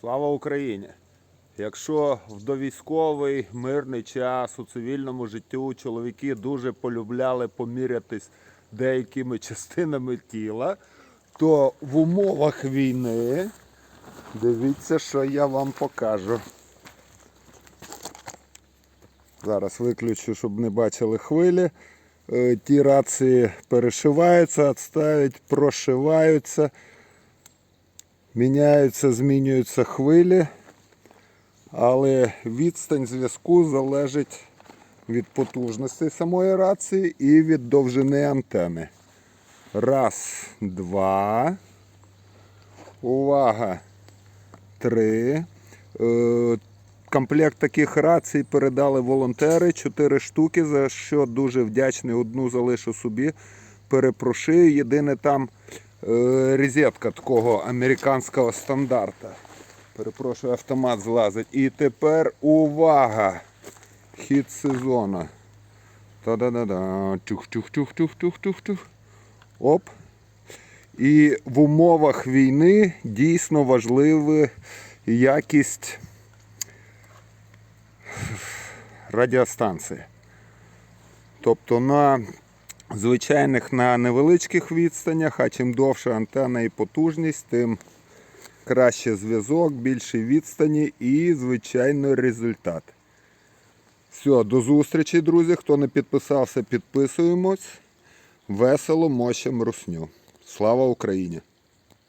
Слава Україні! Якщо в довійськовий мирний час у цивільному життю чоловіки дуже полюбляли помірятись деякими частинами тіла, то в умовах війни дивіться, що я вам покажу. Зараз виключу, щоб не бачили хвилі. Е, Ті рації перешиваються, відставить, прошиваються, міняються, змінюються хвилі, але відстань зв'язку залежить від потужності самої рації і від довжини антени. Раз, два. Увага. Три. Е, Комплект таких рацій передали волонтери, 4 штуки, за що дуже вдячний. Одну залишу собі, перепрошую. Єдине там е, розетка такого американського стандарта. Перепрошую, автомат злазить. І тепер увага! Хід сезону. Та-да-да-да. Тюх-тюх-тюх-тюх-тюх-тюх-тюх. Оп. І в умовах війни дійсно важлива якість радіостанції. Тобто на звичайних на невеличких відстанях, а чим довша антенна і потужність, тим краще зв'язок, більші відстані і, звичайно, результат. Все, до зустрічі, друзі. Хто не підписався, підписуємось. Весело мощем русню. Слава Україні!